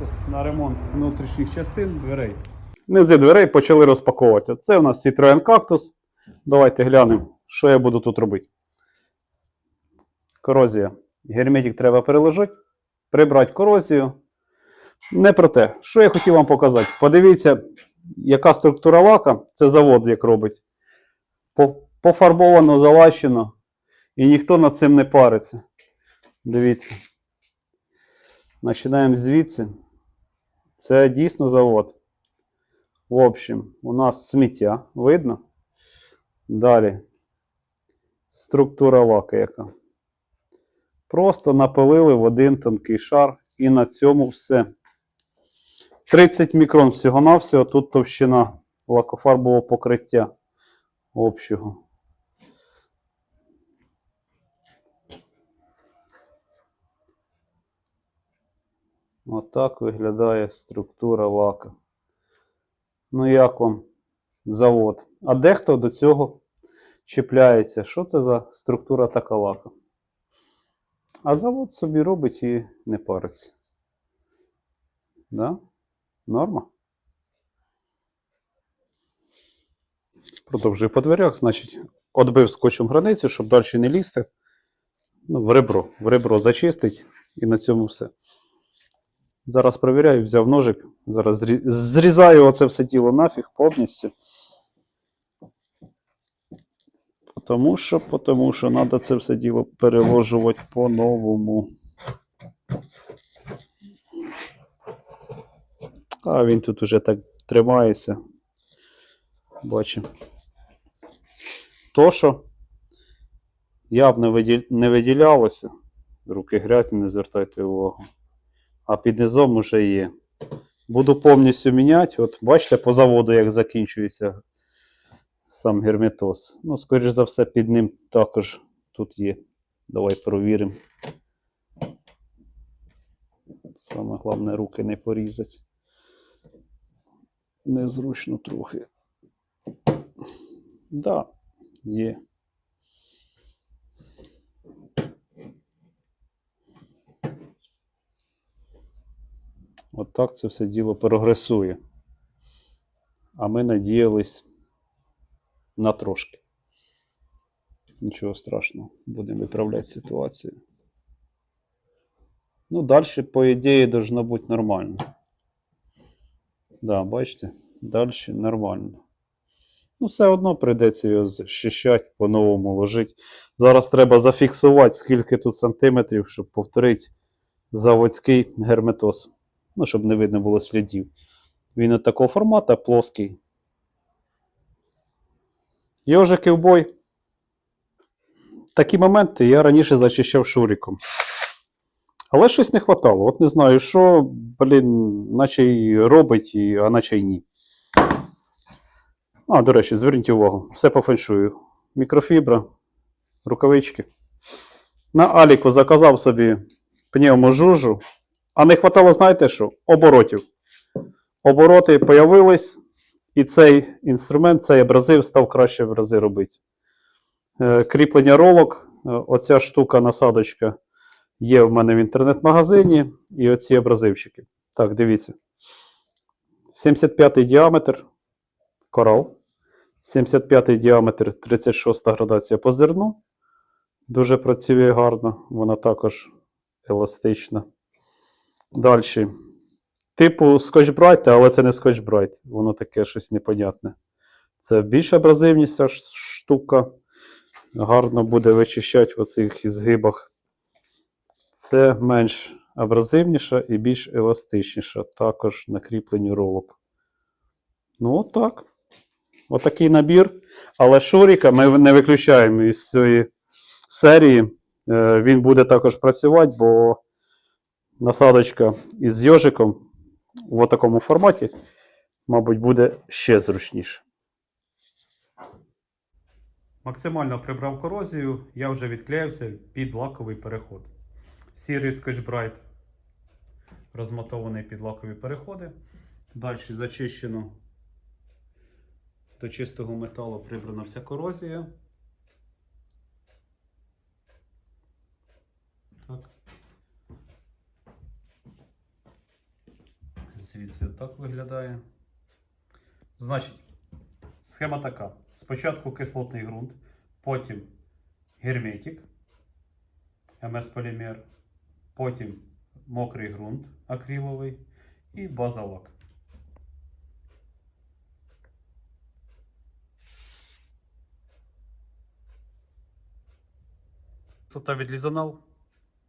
кактус на ремонт внутрішніх частин дверей. Низи дверей почали розпаковуватися. Це у нас Citroen Cactus. Давайте глянемо, що я буду тут робити. Корозія. Герметик треба переложити, прибрати корозію. Не про те. Що я хотів вам показати? Подивіться, яка структура лака. Це завод як робить. Пофарбовано, залащено. І ніхто над цим не париться. Дивіться. Починаємо звідси. Це дійсно завод. В общем, у нас сміття. Видно? Далі. Структура лака яка. Просто напилили в один тонкий шар і на цьому все. 30 мікрон всього-навсього. Тут товщина лакофарбового покриття общого. Отак виглядає структура лака. Ну, як вам завод? А дехто до цього чіпляється. Що це за структура така лака? А завод собі робить і не париться. Да? Норма? Продовжую по дверях, значить, отбив скотчем границю, щоб далі не лізти. Ну, в ребро. В ребро зачистить і на цьому все. Зараз перевіряю, взяв ножик. Зараз зрізаю оце все тіло нафіг повністю. Тому що, тому що треба це все діло переложувати по-новому. А він тут уже так тримається. Бачу. То, що явно виділ- не виділялося. Руки грязні, не звертайте увагу. А під низом уже є. Буду повністю міняти. От бачите, по заводу, як закінчується сам герметоз. Ну, скоріш за все, під ним також тут є. Давай провіримо. Саме головне, руки не порізати. Незручно трохи. Да, є. От так це все діло прогресує. А ми надіялись на трошки. Нічого страшного, будемо виправляти ситуацію. Ну, далі, по ідеї, должно бути нормально. Да, бачите, далі нормально. Ну, все одно прийдеться його захищати, по-новому ложити. Зараз треба зафіксувати, скільки тут сантиметрів, щоб повторити заводський герметоз. Ну, щоб не видно було слідів. Він от такого формату плоский. Йожики в бой. Такі моменти я раніше зачищав шуриком. Але щось не хватало. От не знаю, що, блін, наче й робить, а наче й ні. А, до речі, зверніть увагу, все по феншую. Мікрофібра, рукавички. На Аліку заказав собі пневможужу. А не хватало, знаєте що? Оборотів. Обороти появились, і цей інструмент, цей абразив став краще в рази робити. Е, кріплення ролок, е, оця штука, насадочка є в мене в інтернет-магазині, і оці абразивчики. Так, дивіться. 75 діаметр корал. 75 діаметр, 36 градація по зерну. Дуже працює гарно, вона також еластична. Далі. Типу Scotch але це не Brite. Воно таке щось непонятне. Це більш абразивність ця штука. Гарно буде вичищати в оцих згибах. Це менш абразивніша і більш еластичніша. Також на кріпленні ролок. Ну, отак. Отакий набір. Але Шуріка ми не виключаємо із цієї серії. Е, Він буде також працювати, бо насадочка із йожиком в такому форматі, мабуть, буде ще зручніше. Максимально прибрав корозію, я вже відклеївся під лаковий переход. Сірий Brite розмотований під лакові переходи. Далі зачищено до чистого металу прибрана вся корозія. Звідси так виглядає. Значить, схема така. Спочатку кислотний ґрунт, потім герметик, МС-полімер, потім мокрий ґрунт акриловий і базалак. Тут відлізонал.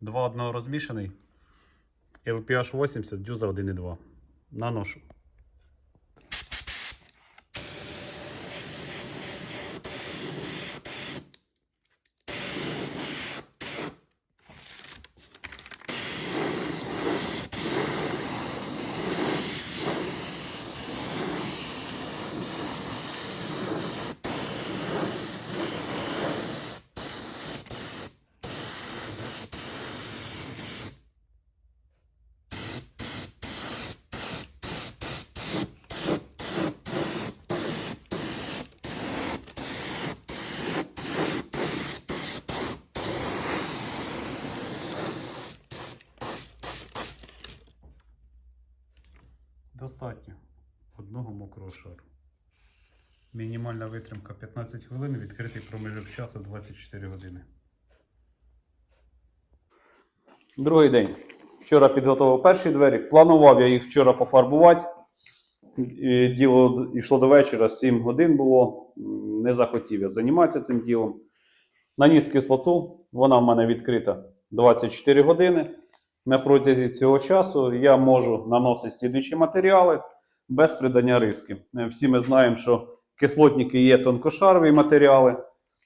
Два одного розмішаний. LPH 80, дюза 1,2. Наношу. Достатньо одного мокрого шару. Мінімальна витримка 15 хвилин, відкритий проміжок часу 24 години. Другий день. Вчора підготував перші двері. Планував я їх вчора пофарбувати. Діло йшло до вечора, 7 годин було. Не захотів я займатися цим ділом. Наніс кислоту, вона в мене відкрита 24 години. На протязі цього часу я можу наносити слідуючі матеріали без придання риски. Е, Всі ми знаємо, що кислотники є тонкошарові матеріали,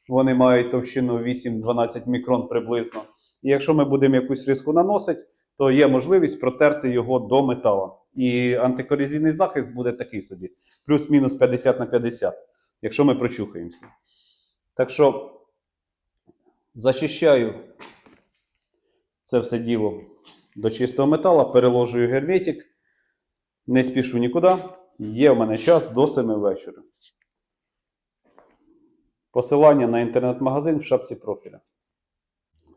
вони мають товщину 8-12 мікрон приблизно. І якщо ми будемо якусь риску наносити, то є можливість протерти його до метала. І антикорозійний захист буде такий собі: плюс-мінус 50 на 50, якщо ми прочухаємося. Так що зачищаю це все діло до чистого металу, переложую герметик, не спішу нікуди. Є в мене час до 7 вечора. Посилання на інтернет-магазин в шапці профіля.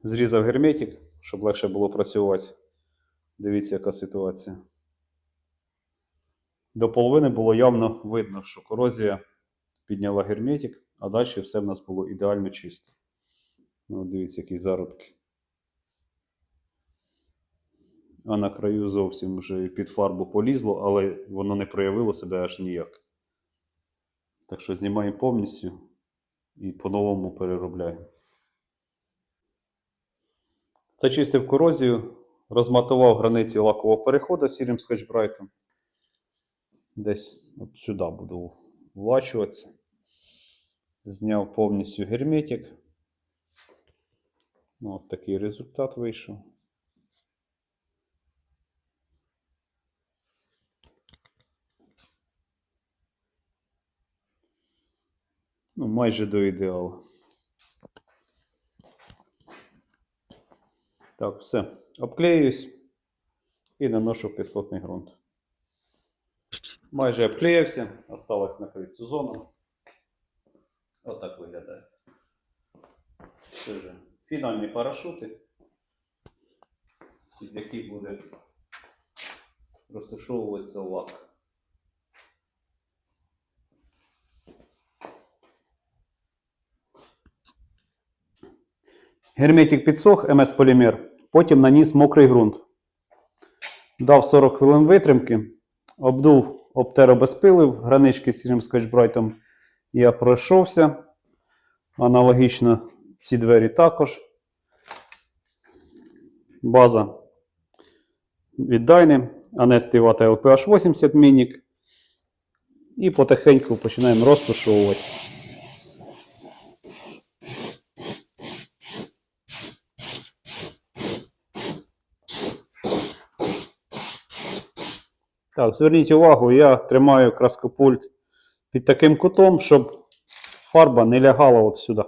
Зрізав герметик, щоб легше було працювати. Дивіться, яка ситуація. До половини було явно видно, що корозія підняла герметик, а далі все в нас було ідеально чисто. Ну, дивіться, які зародки. А на краю зовсім вже під фарбу полізло, але воно не проявило себе аж ніяк. Так що знімаємо повністю і по-новому переробляємо. Зачистив корозію, розматував границі лакового переходу сірим скотчбрайтом. Десь от сюди буду влачуватися. Зняв повністю герметик. Ну, от такий результат вийшов. Ну, майже до ідеалу. Так, все. Обклеюсь і наношу кислотний ґрунт. Майже обклеївся, осталось накрити цю зону. Отак виглядає. Це вже фінальні парашути, під які буде розташовуватися лак. Герметик підсох, МС-полімер, потім наніс мокрий ґрунт. Дав 40 хвилин витримки, обдув, обтеробезпилив, гранички з сірим скотчбрайтом я пройшовся. Аналогічно ці двері також. База від Anesti Vata LPH 80 Minic. І потихеньку починаємо розташовувати. Так, зверніть увагу, я тримаю краскопульт під таким кутом, щоб фарба не лягала от сюди.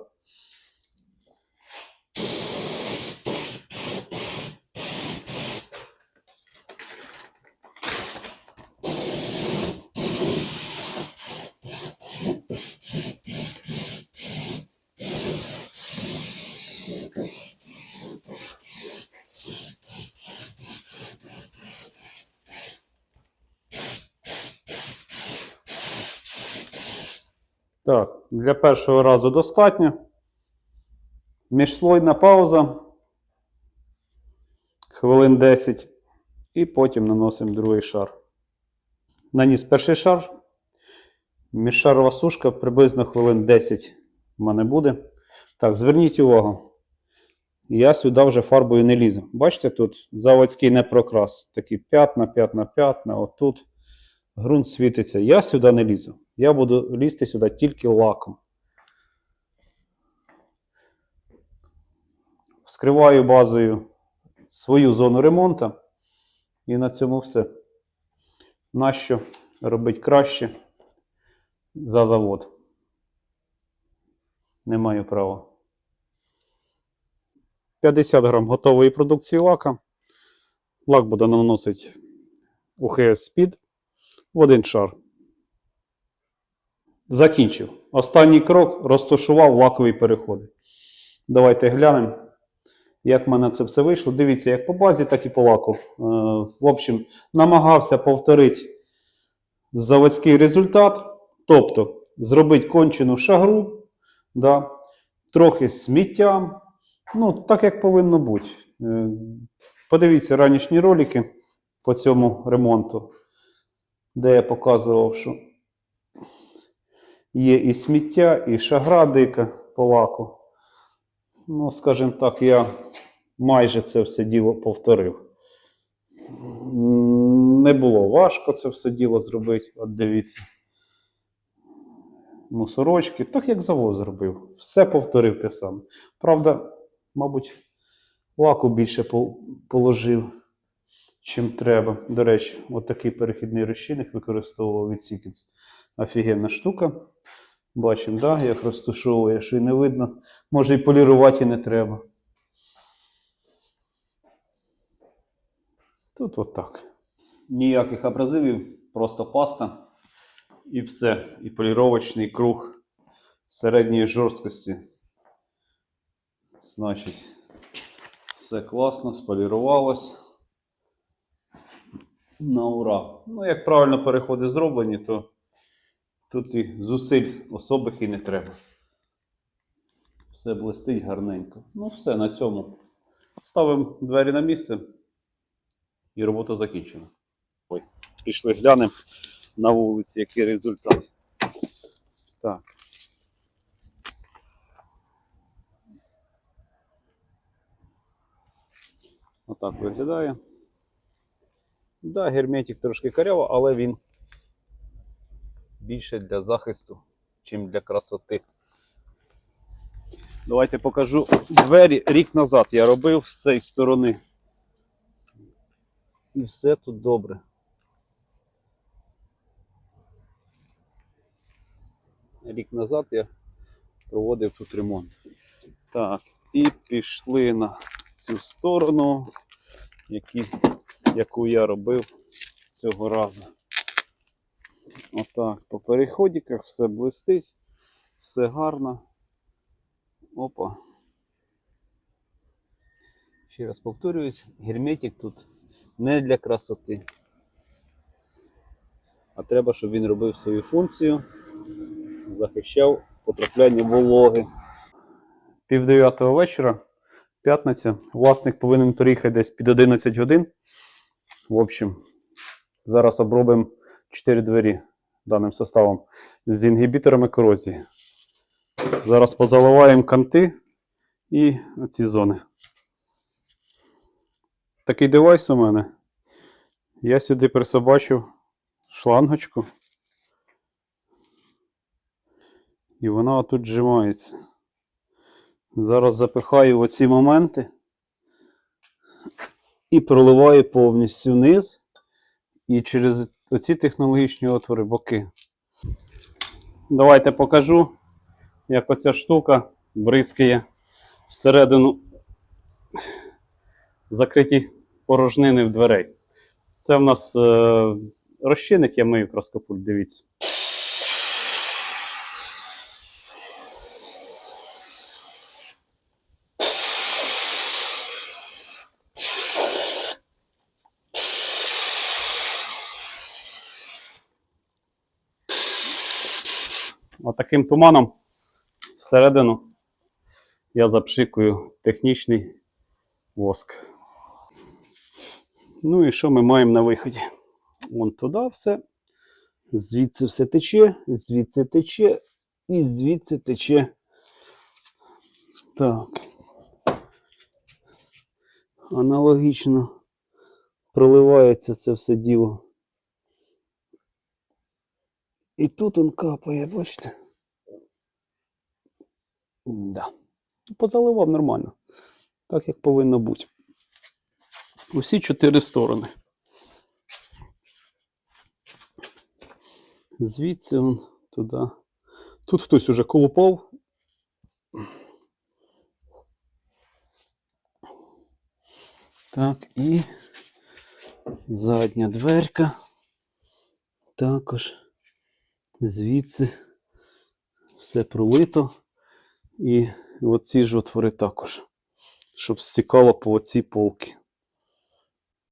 Для першого разу достатньо. Міжслойна пауза. Хвилин 10. І потім наносимо другий шар. Наніс перший шар. Міжшарова сушка приблизно хвилин 10 в мене буде. Так, зверніть увагу. Я сюди вже фарбою не лізу. Бачите, тут заводський непрокрас. Такі п'ятна, п'ятна, п'ятна. Отут ґрунт світиться. Я сюди не лізу. Я буду лізти сюди тільки лаком. Вскриваю базою свою зону ремонту. І на цьому все. Нащо робити краще за завод? Не маю права. 50 грам готової продукції лака. Лак буде наносити у HS Speed в один шар. Закінчив. Останній крок розташував лакові переходи. Давайте глянемо, як в мене це все вийшло. Дивіться, як по базі, так і по лаку. Е, В общем, намагався повторити заводський результат. Тобто, зробити кончену шагру, да, трохи з сміттям. Ну, так як повинно бути. Е, Подивіться ранішні ролики по цьому ремонту, де я показував, що є і сміття, і шагра дика по лаку. Ну, скажімо так, я майже це все діло повторив. Не було важко це все діло зробити. От дивіться. Мусорочки, так як завод зробив. Все повторив те саме. Правда, мабуть, лаку більше положив, чим треба. До речі, от перехідний розчинник використовував від Сікінс. Офігенна штука. Бачимо, да, як розташовує, що і не видно. Може і полірувати і не треба. Тут отак. Ніяких абразивів, просто паста. І все. І поліровочний круг середньої жорсткості. Значить, все класно, сполірувалось. На ура. Ну, як правильно переходи зроблені, то тут і зусиль особих і не треба. Все блистить гарненько. Ну, все, на цьому. Ставимо двері на місце. І робота закінчена. Ой, пішли глянемо на вулиці, який результат. Так. Отак виглядає. Да, герметик трошки каряво, але він більше для захисту, чим для красоти. Давайте покажу двері рік назад я робив з цієї сторони. І все тут добре. Рік назад я проводив тут ремонт. Так, і пішли на цю сторону, які, яку я робив цього разу. Отак, по переходиках все блистить, все гарно. Опа. Ще раз повторююсь, герметик тут не для красоти. А треба, щоб він робив свою функцію, захищав потрапляння вологи. Пів дев'ятого вечора, п'ятниця. Власник повинен приїхати десь під 11 годин. В общем, зараз обробимо 4 двері даним составом з інгібіторами корозії. Зараз позаливаємо канти і ці зони. Такий девайс у мене. Я сюди присобачив шлангочку. І вона тут зжимається. Зараз запихаю оці моменти і проливаю повністю вниз і через оці технологічні отвори боки. Давайте покажу, як оця штука бризкає всередину закриті порожнини в дверей. Це в нас е, розчинник, я мию краскопульт, дивіться. Отаким туманом всередину я запшикую технічний воск. Ну і що ми маємо на виході? Вон туди все. Звідси все тече, звідси тече і звідси тече. Так. Аналогічно проливається це все діло. І тут он капає, бачите? Да. Позаливав нормально. Так, як повинно бути. Усі чотири сторони. Звідси он туди. Тут хтось уже колупав. Так, і задня дверка. Також звідси все пролито. І оці ж отвори також, щоб стікало по оці полки.